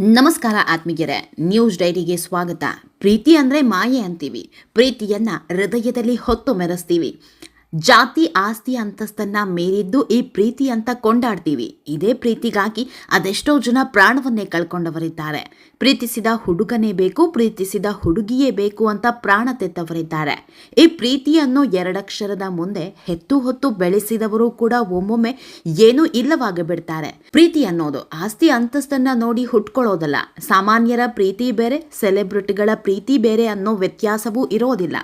ನಮಸ್ಕಾರ ಆತ್ಮೀಯರೇ ನ್ಯೂಸ್ ಡೈರಿಗೆ ಸ್ವಾಗತ. ಪ್ರೀತಿ ಅಂದ್ರೆ ಮಾಯೆ ಅಂತೀವಿ. ಪ್ರೀತಿಯನ್ನ ಹೃದಯದಲ್ಲಿ ಹೊತ್ತು ಮೆರೆಸ್ತೀವಿ ಜಾತಿ, ಆಸ್ತಿ ಅಂತಸ್ತನ್ನ ಮೀರಿದ್ದು ಈ ಪ್ರೀತಿ ಅಂತ ಕೊಂಡಾಡ್ತೀವಿ. ಇದೇ ಪ್ರೀತಿಗಾಗಿ ಅದೆಷ್ಟೋ ಜನ ಪ್ರಾಣವನ್ನೇ ಕಳ್ಕೊಂಡವರಿದ್ದಾರೆ. ಪ್ರೀತಿಸಿದ ಹುಡುಗನೇ ಬೇಕು, ಪ್ರೀತಿಸಿದ ಹುಡುಗಿಯೇ ಬೇಕು ಅಂತ ಪ್ರಾಣ ತೆತ್ತವರಿದ್ದಾರೆ. ಈ ಪ್ರೀತಿ ಅನ್ನೋ ಎರಡಕ್ಷರದ ಮುಂದೆ ಹೆತ್ತು ಹೊತ್ತು ಬೆಳೆಸಿದವರು ಕೂಡ ಒಮ್ಮೊಮ್ಮೆ ಏನೂ ಇಲ್ಲವಾಗಿ ಬಿಡ್ತಾರೆ ಪ್ರೀತಿ ಅನ್ನೋದು ಆಸ್ತಿ ಅಂತಸ್ತನ್ನ ನೋಡಿ ಹುಟ್ಕೊಳ್ಳೋದಲ್ಲ. ಸಾಮಾನ್ಯರ ಪ್ರೀತಿ ಬೇರೆ, ಸೆಲೆಬ್ರಿಟಿಗಳ ಪ್ರೀತಿ ಬೇರೆ ಅನ್ನೋ ವ್ಯತ್ಯಾಸವೂ ಇರೋದಿಲ್ಲ.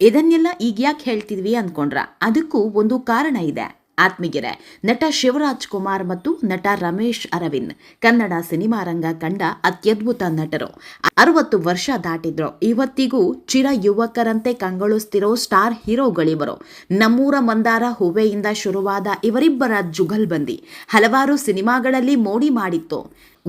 ಇದನ್ನೆಲ್ಲ ಈಗ ಯಾಕೆ ಹೇಳ್ತಿದ್ವಿ ಅನ್ಕೊಂಡ್ರ? ಅದಕ್ಕೂ ಒಂದು ಕಾರಣ ಇದೆ. ಆತ್ಮೀಗೆರೆ ನಟ ಶಿವರಾಜ್ ಕುಮಾರ್ ಮತ್ತು ನಟ ರಮೇಶ್ ಅರವಿಂದ್ ಕನ್ನಡ ಸಿನಿಮಾ ರಂಗ ಕಂಡ ಅತ್ಯದ್ಭುತ ನಟರು. ಅರವತ್ತು ವರ್ಷ ದಾಟಿದ್ರು. ಇವತ್ತಿಗೂ ಚಿರ ಯುವಕರಂತೆ ಕಂಗೊಳಿಸ್ತಿರೋ ಸ್ಟಾರ್ ಹೀರೋಗಳಿವರು. ನಮ್ಮೂರ ಮಂದಾರ ಹೂವೆಯಿಂದ ಶುರುವಾದ ಇವರಿಬ್ಬರ ಜುಗಲ್ಬಂದಿ ಹಲವಾರು ಸಿನಿಮಾಗಳಲ್ಲಿ ಮೋಡಿ ಮಾಡಿತ್ತು.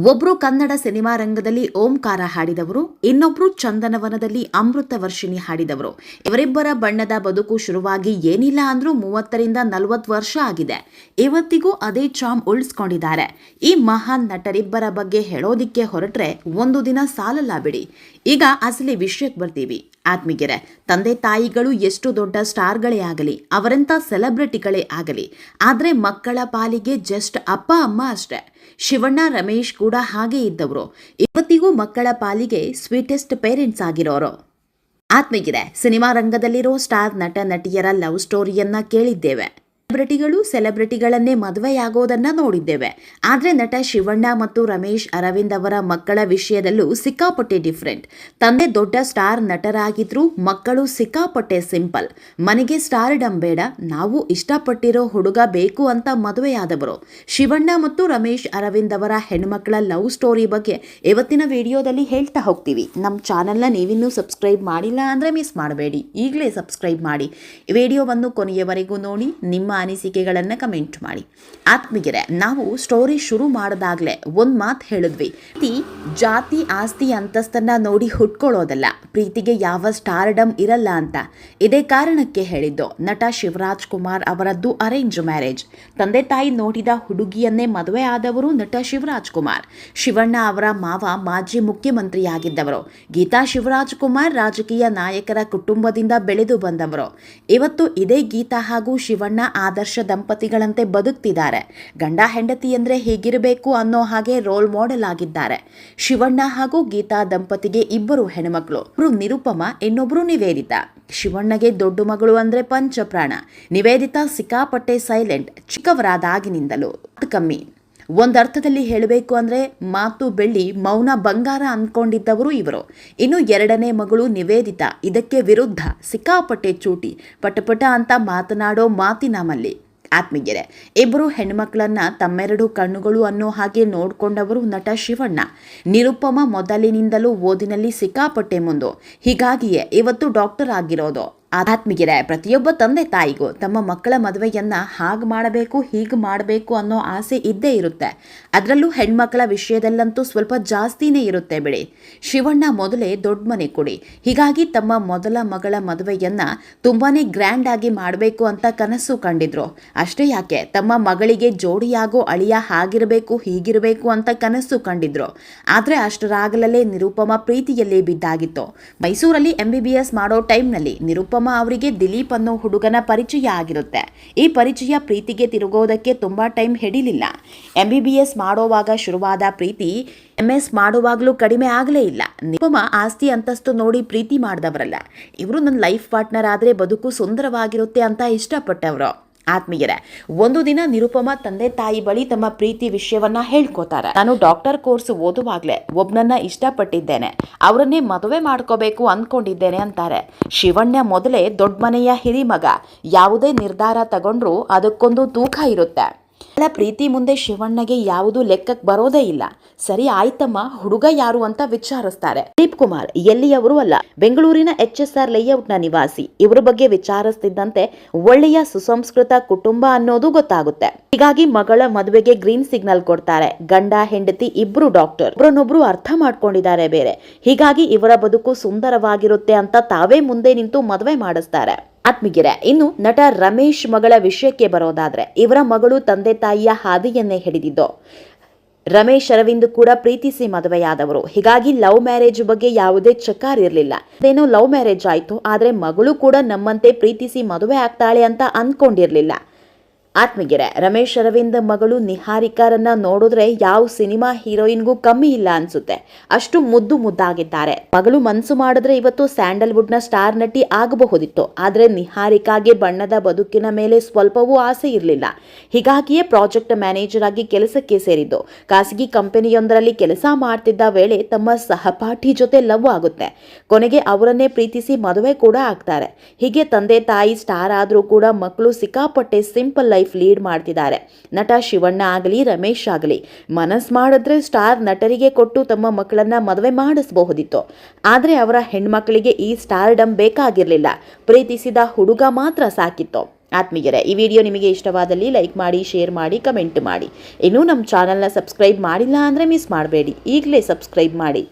ಒಬ್ರು ಕನ್ನಡ ಸಿನಿಮಾ ರಂಗದಲ್ಲಿ ಓಂಕಾರ ಹಾಡಿದವರು, ಇನ್ನೊಬ್ರು ಚಂದನವನದಲ್ಲಿ ಅಮೃತ ವರ್ಷಿಣಿ ಹಾಡಿದವರು. ಇವರಿಬ್ಬರ ಬಣ್ಣದ ಬದುಕು ಶುರುವಾಗಿ ಏನಿಲ್ಲ ಅಂದ್ರೂ ಮೂವತ್ತರಿಂದ ನಲವತ್ತು ವರ್ಷ ಆಗಿದೆ. ಇವತ್ತಿಗೂ ಅದೇ ಚಾಮ್ ಉಳಿಸ್ಕೊಂಡಿದ್ದಾರೆ. ಈ ಮಹಾನ್ ನಟರಿಬ್ಬರ ಬಗ್ಗೆ ಹೇಳೋದಿಕ್ಕೆ ಹೊರಟ್ರೆ ಒಂದು ದಿನ ಸಾಲಲ್ಲ ಬಿಡಿ. ಈಗ ಅಸಲಿ ವಿಷಯಕ್ಕೆ ಬರ್ತೀವಿ. ಆತ್ಮೀಗೆರೆ, ತಂದೆ ತಾಯಿಗಳು ಎಷ್ಟು ದೊಡ್ಡ ಸ್ಟಾರ್ಗಳೇ ಆಗಲಿ, ಅವರಂಥ ಸೆಲೆಬ್ರಿಟಿಗಳೇ ಆಗಲಿ, ಆದರೆ ಮಕ್ಕಳ ಪಾಲಿಗೆ ಜಸ್ಟ್ ಅಪ್ಪ, ಅಮ್ಮ ಅಷ್ಟೇ. ಶಿವಣ್ಣ, ರಮೇಶ್ ಕೂಡ ಹಾಗೆ ಇದ್ದವರು. ಇವತ್ತಿಗೂ ಮಕ್ಕಳ ಪಾಲಿಗೆ ಸ್ವೀಟೆಸ್ಟ್ ಪೇರೆಂಟ್ಸ್ ಆಗಿರೋರು. ಆತ್ಮೀಗಿದೆ ಸಿನಿಮಾ ರಂಗದಲ್ಲಿರೋ ಸ್ಟಾರ್ ನಟ, ನಟಿಯರ ಲವ್ ಸ್ಟೋರಿಯನ್ನ ಕೇಳಿದ್ದೇವೆ. ಸೆಲೆಬ್ರಿಟಿಗಳು ಸೆಲೆಬ್ರಿಟಿಗಳನ್ನೇ ಮದುವೆಯಾಗೋದನ್ನ ನೋಡಿದ್ದೇವೆ. ಆದ್ರೆ ನಟ ಶಿವಣ್ಣ ಮತ್ತು ರಮೇಶ್ ಅರವಿಂದ್ ಅವರ ಮಕ್ಕಳ ವಿಷಯದಲ್ಲೂ ಸಿಕ್ಕಾಪಟ್ಟೆ ಡಿಫ್ರೆಂಟ್ ತಂದೆ ದೊಡ್ಡ ಸ್ಟಾರ್ ನಟರಾಗಿದ್ರು ಮಕ್ಕಳು ಸಿಕ್ಕಾಪಟ್ಟೆ ಸಿಂಪಲ್ ಮನೆಗೆ ಸ್ಟಾರ್ ಬೇಡ, ನಾವು ಇಷ್ಟಪಟ್ಟಿರೋ ಹುಡುಗ ಬೇಕು ಅಂತ ಮದುವೆಯಾದವರು. ಶಿವಣ್ಣ ಮತ್ತು ರಮೇಶ್ ಅರವಿಂದ್ ಅವರ ಹೆಣ್ಮಕ್ಕಳ ಲವ್ ಸ್ಟೋರಿ ಬಗ್ಗೆ ಇವತ್ತಿನ ವಿಡಿಯೋದಲ್ಲಿ ಹೇಳ್ತಾ ಹೋಗ್ತೀವಿ. ನಮ್ಮ ಚಾನೆಲ್ನ ನೀವಿನ್ನೂ ಸಬ್ಸ್ಕ್ರೈಬ್ ಮಾಡಿಲ್ಲ ಅಂದರೆ ಮಿಸ್ ಮಾಡಬೇಡಿ. ಈಗಲೇ ಸಬ್ಸ್ಕ್ರೈಬ್ ಮಾಡಿ. ವಿಡಿಯೋವನ್ನು ಕೊನೆಯವರೆಗೂ ನೋಡಿ. ನಿಮ್ಮ ಅನಿಸಿಕೆಗಳನ್ನು ಕಮೆಂಟ್ ಮಾಡಿ. ಆತ್ಮೀಗೆರೆ ನಾವು ಸ್ಟೋರಿ ಶುರು ಮಾಡಿದಾಗಲೇ ಒಂದು ಮಾತು ಹೇಳಿದ್ವಿ. ಪ್ರೀತಿ ಜಾತಿ, ಆಸ್ತಿ, ಅಂತಸ್ತನ್ನ ನೋಡಿ ಹುಟ್ಕೊಳ್ಳೋದಲ್ಲ ಪ್ರೀತಿಗೆ ಯಾವ ಸ್ಟಾರ್ಡಮ್ ಇರಲ್ಲ ಅಂತ. ಇದೇ ಕಾರಣಕ್ಕೆ ಹೇಳಿದ್ದು, ನಟ ಶಿವರಾಜ್ ಕುಮಾರ್ ಅವರದ್ದು ಅರೇಂಜ್ ಮ್ಯಾರೇಜ್ ತಂದೆ ತಾಯಿ ನೋಡಿದ ಹುಡುಗಿಯನ್ನೇ ಮದುವೆ ಆದವರು ನಟ ಶಿವರಾಜ್ ಕುಮಾರ್. ಶಿವಣ್ಣ ಅವರ ಮಾವ ಮಾಜಿ ಮುಖ್ಯಮಂತ್ರಿಯಾಗಿದ್ದವರು. ಗೀತಾ ಶಿವರಾಜ್ ಕುಮಾರ್ ರಾಜಕೀಯ ನಾಯಕರ ಕುಟುಂಬದಿಂದ ಬೆಳೆದು ಬಂದವರು. ಇವತ್ತು ಇದೇ ಗೀತಾ ಹಾಗೂ ಶಿವಣ್ಣ ಆದರ್ಶ ದಂಪತಿಗಳಂತೆ ಬದುಕ್ತಿದ್ದಾರೆ. ಗಂಡ ಹೆಂಡತಿ ಅಂದರೆ ಹೀಗಿರಬೇಕು ಅನ್ನೋ ಹಾಗೆ ರೋಲ್ ಮಾಡೆಲ್ ಆಗಿದ್ದಾರೆ. ಶಿವಣ್ಣ ಹಾಗೂ ಗೀತಾ ದಂಪತಿಗೆ ಇಬ್ಬರು ಹೆಣ್ಮಕ್ಳು. ಒಬ್ರು ನಿರುಪಮ, ಇನ್ನೊಬ್ರು ನಿವೇದಿತ. ಶಿವಣ್ಣಗೆ ದೊಡ್ಡ ಮಗಳು ಅಂದ್ರೆ ಪಂಚಪ್ರಾಣ. ನಿವೇದಿತಾ ಸಿಕ್ಕಾಪಟ್ಟೆ ಸೈಲೆಂಟ್ ಚಿಕ್ಕವರಾದಾಗಿನಿಂದಲೂ ಕಮ್ಮಿ. ಒಂದರ್ಥದಲ್ಲಿ ಹೇಳಬೇಕು ಅಂದರೆ ಮಾತು ಬೆಳ್ಳಿ ಮೌನ ಬಂಗಾರ ಅಂದ್ಕೊಂಡಿದ್ದವರು ಇವರು. ಇನ್ನು ಎರಡನೇ ಮಗಳು ನಿವೇದಿತ, ಇದಕ್ಕೆ ವಿರುದ್ಧ ಸಿಕ್ಕಾಪಟ್ಟೆ ಚೂಟಿ, ಪಟಪಟ ಅಂತ ಮಾತನಾಡೋ ಮಾತಿನ ಮಲ್ಲಿ. ಆತ್ಮೀಯರೇ, ಇಬ್ಬರು ಹೆಣ್ಮಕ್ಳನ್ನ ತಮ್ಮೆರಡು ಕಣ್ಣುಗಳು ಅನ್ನೋ ಹಾಗೆ ನೋಡ್ಕೊಂಡವರು ನಟ ಶಿವಣ್ಣ. ನಿರುಪಮ ಮೊದಲಿನಿಂದಲೂ ಓದಿನಲ್ಲಿ ಸಿಕ್ಕಾಪಟ್ಟೆ ಮುಂದು. ಹೀಗಾಗಿಯೇ ಇವತ್ತು ಡಾಕ್ಟರ್ ಆಗಿರೋದು. ಆಧ್ಯಾತ್ಮಿಗೆರೆ ಪ್ರತಿಯೊಬ್ಬ ತಂದೆ ತಾಯಿಗೂ ತಮ್ಮ ಮಕ್ಕಳ ಮದುವೆಯನ್ನ ಹಾಗೆ ಮಾಡಬೇಕು, ಹೀಗೆ ಮಾಡಬೇಕು ಅನ್ನೋ ಆಸೆ ಇದ್ದೇ ಇರುತ್ತೆ. ಅದರಲ್ಲೂ ಹೆಣ್ಮಕ್ಕಳ ವಿಷಯದಲ್ಲಂತೂ ಸ್ವಲ್ಪ ಜಾಸ್ತಿನೇ ಇರುತ್ತೆ ಬಿಡಿ. ಶಿವಣ್ಣ ಮೊದಲೇ ದೊಡ್ಡ ಮನೆ ಕೊಡಿ. ಹೀಗಾಗಿ ತಮ್ಮ ಮೊದಲ ಮಗಳ ಮದುವೆಯನ್ನ ತುಂಬಾನೇ ಗ್ರ್ಯಾಂಡ್ ಆಗಿ ಮಾಡಬೇಕು ಅಂತ ಕನಸು ಕಂಡಿದ್ರು. ಅಷ್ಟೇ ಯಾಕೆ, ತಮ್ಮ ಮಗಳಿಗೆ ಜೋಡಿಯಾಗೋ ಅಳಿಯ ಹಾಗಿರಬೇಕು, ಹೀಗಿರಬೇಕು ಅಂತ ಕನಸು ಕಂಡಿದ್ರು. ಆದ್ರೆ ಅಷ್ಟರಾಗಲೇ ನಿರುಪಮ ಪ್ರೀತಿಯಲ್ಲಿ ಬಿದ್ದಾಗಿತ್ತು. ಮೈಸೂರಲ್ಲಿ ಎಂ ಬಿ ಬಿ ಎಸ್ ಮಾಡೋ ಟೈಮ್ನಲ್ಲಿ ನಿರುಪಮ ಅವರಿಗೆ ದಿಲೀಪ್ ಅನ್ನೋ ಹುಡುಗನ ಪರಿಚಯ ಆಗಿರುತ್ತೆ. ಈ ಪರಿಚಯ ಪ್ರೀತಿಗೆ ತಿರುಗೋದಕ್ಕೆ ತುಂಬಾ ಟೈಮ್ ಹಿಡಿಲಿಲ್ಲ. ಎಂ ಬಿ ಬಿ ಎಸ್ ಮಾಡೋವಾಗ ಶುರುವಾದ ಪ್ರೀತಿ ಎಂ ಎಸ್ ಮಾಡುವಾಗಲೂ ಕಡಿಮೆ ಆಗಲೇ ಇಲ್ಲ. ನಿಪಮ ಆಸ್ತಿ ಅಂತಸ್ತು ನೋಡಿ ಪ್ರೀತಿ ಮಾಡಿದವರಲ್ಲ. ಇವರು ನನ್ನ ಲೈಫ್ ಪಾರ್ಟ್ನರ್ ಆದರೆ ಬದುಕು ಸುಂದರವಾಗಿರುತ್ತೆ ಅಂತ ಇಷ್ಟಪಟ್ಟವರು. ಆತ್ಮೀಯರೇ, ಒಂದು ದಿನ ನಿರುಪಮ ತಂದೆ ತಾಯಿ ಬಳಿ ತಮ್ಮ ಪ್ರೀತಿ ವಿಷಯವನ್ನ ಹೇಳ್ಕೋತಾರೆ. ನಾನು ಡಾಕ್ಟರ್ ಕೋರ್ಸ್ ಓದುವಾಗ್ಲೆ ಒಬ್ನನ್ನ ಇಷ್ಟಪಟ್ಟಿದ್ದೇನೆ. ಅವರನ್ನೇ ಮದುವೆ ಮಾಡ್ಕೋಬೇಕು ಅಂದ್ಕೊಂಡಿದ್ದೇನೆ ಅಂತಾರೆ. ಶಿವಣ್ಣ ಮೊದಲೇ ದೊಡ್ಡ ಮನೆಯ ಹಿರಿಮಗ. ಯಾವುದೇ ನಿರ್ಧಾರ ತಗೊಂಡ್ರು ಅದಕ್ಕೊಂದು ತೂಕ ಇರುತ್ತೆ. ಅವಳ ಪ್ರೀತಿ ಮುಂದೆ ಶಿವಣ್ಣಗೆ ಯಾವುದು ಲೆಕ್ಕಕ್ಕೆ ಬರೋದೇ ಇಲ್ಲ. ಸರಿ ಆಯ್ತಮ್ಮ, ಹುಡುಗ ಯಾರು ಅಂತ ವಿಚಾರಿಸ್ತಾರೆ. ದೀಪ್ ಕುಮಾರ್ ಎಲ್ಲಿಯವರು ಅಲ್ಲ. ಬೆಂಗಳೂರಿನ ಎಚ್ ಎಸ್ ಆರ್ ಲೇಔಟ್ನ ನಿವಾಸಿ. ಇವರ ಬಗ್ಗೆ ವಿಚಾರಿಸ್ತಿದ್ದಂತೆ ಒಳ್ಳೆಯ ಸುಸಂಸ್ಕೃತ ಕುಟುಂಬ ಅನ್ನೋದು ಗೊತ್ತಾಗುತ್ತೆ. ಹೀಗಾಗಿ ಮಗಳ ಮದುವೆಗೆ ಗ್ರೀನ್ ಸಿಗ್ನಲ್ ಕೊಡ್ತಾರೆ. ಗಂಡ, ಹೆಂಡತಿ, ಇಬ್ರು ಡಾಕ್ಟರ್. ಒಬ್ರನ್ನೊಬ್ರು ಅರ್ಥ ಮಾಡ್ಕೊಂಡಿದ್ದಾರೆ ಬೇರೆ. ಹೀಗಾಗಿ ಇವರ ಬದುಕು ಸುಂದರವಾಗಿರುತ್ತೆ ಅಂತ ತಾವೇ ಮುಂದೆ ನಿಂತು ಮದುವೆ ಮಾಡಿಸ್ತಾರೆ. ಆತ್ಮೀಗೆರೆ ಇನ್ನು ನಟ ರಮೇಶ್ ಮಗಳ ವಿಷಯಕ್ಕೆ ಬರೋದಾದ್ರೆ ಇವರ ಮಗಳು ತಂದೆ ತಾಯಿಯ ಹಾದಿಯನ್ನೇ ಹಿಡಿದಿದ್ದು. ರಮೇಶ್ ಅರವಿಂದ್ ಕೂಡ ಪ್ರೀತಿಸಿ ಮದುವೆಯಾದವರು. ಹೀಗಾಗಿ ಲವ್ ಮ್ಯಾರೇಜ್ ಬಗ್ಗೆ ಯಾವುದೇ ಚಕಾರ ಇರಲಿಲ್ಲ. ಅದೇನೋ ಲವ್ ಮ್ಯಾರೇಜ್ ಆಯ್ತು, ಆದರೆ ಮಗಳು ಕೂಡ ನಮ್ಮಂತೆ ಪ್ರೀತಿಸಿ ಮದುವೆ ಆಗ್ತಾಳೆ ಅಂತ ಅಂದ್ಕೊಂಡಿರ್ಲಿಲ್ಲ ಆತ್ಮಗೆರೆ ರಮೇಶ್ ಅರವಿಂದ್ ಮಗಳು ನಿಹಾರಿಕಾರನ್ನ ನೋಡಿದ್ರೆ ಯಾವ ಸಿನಿಮಾ ಹೀರೋಯಿನ್ಗೂ ಕಮ್ಮಿ ಇಲ್ಲ ಅನ್ಸುತ್ತೆ. ಅಷ್ಟು ಮುದ್ದು ಮುದ್ದಾಗಿದ್ದಾರೆ. ಮಗಳು ಮನ್ಸು ಮಾಡಿದ್ರೆ ಇವತ್ತು ಸ್ಯಾಂಡಲ್ವುಡ್ನ ಸ್ಟಾರ್ ನಟಿ ಆಗಬಹುದಿತ್ತು. ಆದ್ರೆ ನಿಹಾರಿಕಾಗೆ ಬಣ್ಣದ ಬದುಕಿನ ಮೇಲೆ ಸ್ವಲ್ಪವೂ ಆಸೆ ಇರಲಿಲ್ಲ. ಹೀಗಾಗಿಯೇ ಪ್ರಾಜೆಕ್ಟ್ ಮ್ಯಾನೇಜರ್ ಆಗಿ ಕೆಲಸಕ್ಕೆ ಸೇರಿದ್ದು. ಖಾಸಗಿ ಕಂಪನಿಯೊಂದರಲ್ಲಿ ಕೆಲಸ ಮಾಡ್ತಿದ್ದ ವೇಳೆ ತಮ್ಮ ಸಹಪಾಠಿ ಜೊತೆ ಲವ್ ಆಗುತ್ತೆ. ಕೊನೆಗೆ ಅವರನ್ನೇ ಪ್ರೀತಿಸಿ ಮದುವೆ ಕೂಡ ಆಗ್ತಾರೆ. ಹೀಗೆ ತಂದೆ ತಾಯಿ ಸ್ಟಾರ್ ಆದರೂ ಕೂಡ ಮಕ್ಕಳು ಸಿಕ್ಕಾಪಟ್ಟೆ ಸಿಂಪಲ್ ಲೈಫ್ ಲೀಡ್ ಮಾಡ್ತಿದ್ದಾರೆ. ನಟ ಶಿವಣ್ಣ ಆಗಲಿ, ರಮೇಶ್ ಆಗಲಿ ಮನಸ್ ಮಾಡಿದ್ರೆ ಸ್ಟಾರ್ ನಟರಿಗೆ ಕೊಟ್ಟು ತಮ್ಮ ಮಕ್ಕಳನ್ನ ಮದುವೆ ಮಾಡಿಸಬಹುದಿತ್ತು. ಆದರೆ ಅವರ ಹೆಣ್ಮಕ್ಕಳಿಗೆ ಈ ಸ್ಟಾರ್ಡಮ್ ಬೇಕಾಗಿರಲಿಲ್ಲ. ಪ್ರೀತಿಸಿದ ಹುಡುಗ ಮಾತ್ರ ಸಾಕಿತ್ತು. ಆತ್ಮೀಯರೇ, ಈ ವಿಡಿಯೋ ನಿಮಗೆ ಇಷ್ಟವಾದಲ್ಲಿ ಲೈಕ್ ಮಾಡಿ, ಶೇರ್ ಮಾಡಿ, ಕಮೆಂಟ್ ಮಾಡಿ. ಇನ್ನೂ ನಮ್ಮ ಚಾನಲ್ನ ಸಬ್ಸ್ಕ್ರೈಬ್ ಮಾಡಿಲ್ಲ ಅಂದರೆ ಮಿಸ್ ಮಾಡಬೇಡಿ. ಈಗಲೇ ಸಬ್ಸ್ಕ್ರೈಬ್ ಮಾಡಿ.